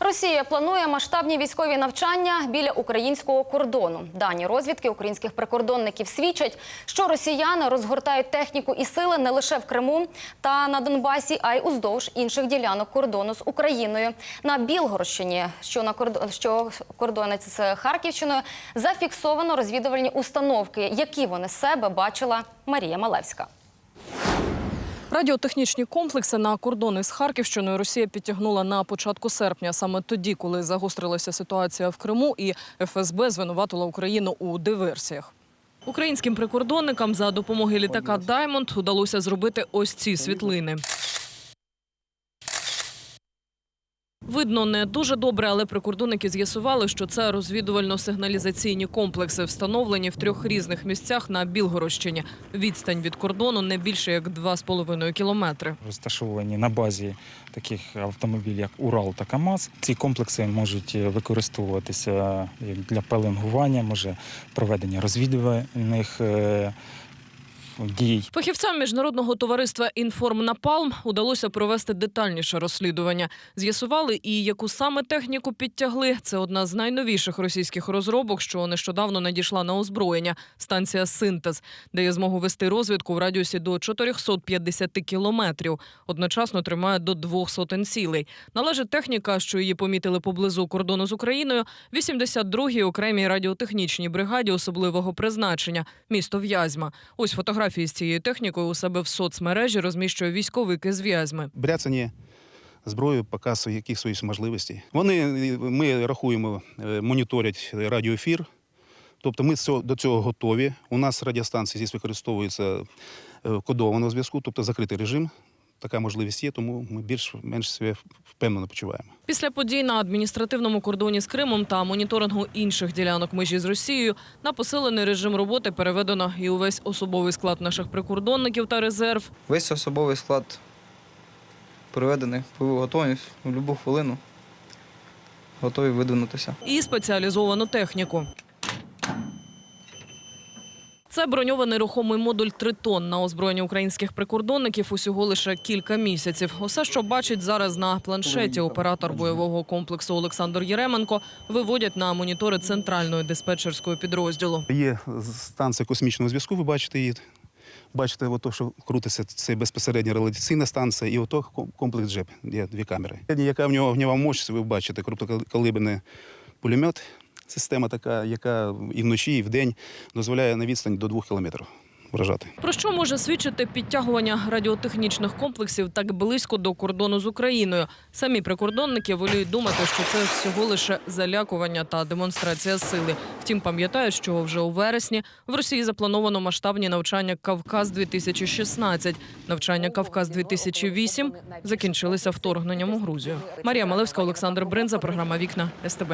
Росія планує масштабні військові навчання біля українського кордону. Дані розвідки українських прикордонників свідчать, що росіяни розгортають техніку і сили не лише в Криму та на Донбасі, а й уздовж інших ділянок кордону з Україною. На Білгородщині, що на кордон, що кордонить з Харківщиною, зафіксовано розвідувальні установки, які вони себе бачила Марія Малевська. Радіотехнічні комплекси на кордони з Харківщиною Росія підтягнула на початку серпня, саме тоді, коли загострилася ситуація в Криму, і ФСБ звинуватила Україну у диверсіях. Українським прикордонникам за допомогою літака Даймонд удалося зробити ось ці світлини. Видно не дуже добре, але прикордонники з'ясували, що це розвідувально-сигналізаційні комплекси, встановлені в трьох різних місцях на Білгородщині. Відстань від кордону не більше як 2,5 кілометри. розташовані на базі таких автомобілів, як Урал та КАМАЗ. Ці комплекси можуть використовуватися як для пеленгування, може проведення розвідувальних е, дій. Фахівцям міжнародного товариства «Інформнапалм» удалося провести детальніше розслідування. З'ясували і яку саме техніку підтягли. Це одна з найновіших російських розробок, що нещодавно надійшла на озброєння – станція «Синтез», дає змогу вести розвідку в радіусі до 450 кілометрів. Одночасно тримає до двох сотень цілей. Належить техніка, що її помітили поблизу кордону з Україною, 82-й окремій радіотехнічній бригаді особливого призначення – місто В'язьма. Ось фотографії з цією технікою у себе в соцмережі розміщує військовий з В'язьми. Бряцані зброю, показ яких своїх можливостей. Вони ми рахуємо, е, моніторять радіоефір. Тобто ми до цього готові. У нас радіостанції здесь використовується е, кодованого зв'язку, тобто закритий режим. Така можливість є, тому ми більш-менш себе впевнено почуваємо. Після подій на адміністративному кордоні з Кримом та моніторингу інших ділянок межі з Росією на посилений режим роботи переведено і увесь особовий склад наших прикордонників та резерв. Весь особовий склад приведений, бойову готовність в будь-яку хвилину. Готові видвинутися. і спеціалізовану техніку. Це броньований рухомий модуль «Тритон» на озброєння українських прикордонників усього лише кілька місяців. Усе, що бачить зараз на планшеті оператор бойового комплексу Олександр Єременко, виводять на монітори центральної диспетчерської підрозділу. Є станція космічного зв'язку, ви бачите її. Бачите, ото, що крутиться, це безпосередньо реалізаційна станція, і ото ком- комплекс ЖЕП, є дві камери. Яка в нього огнєва мощь, ви бачите, круткокалиберний пулемет. Система така, яка і вночі, і вдень дозволяє на відстань до двох кілометрів вражати. Про що може свідчити підтягування радіотехнічних комплексів так близько до кордону з Україною? Самі прикордонники воліють думати, що це всього лише залякування та демонстрація сили. Втім, пам'ятають, що вже у вересні в Росії заплановано масштабні навчання Кавказ 2016 Навчання Кавказ 2008 закінчилися вторгненням у Грузію. Марія Малевська, Олександр Бринза, програма Вікна СТБ.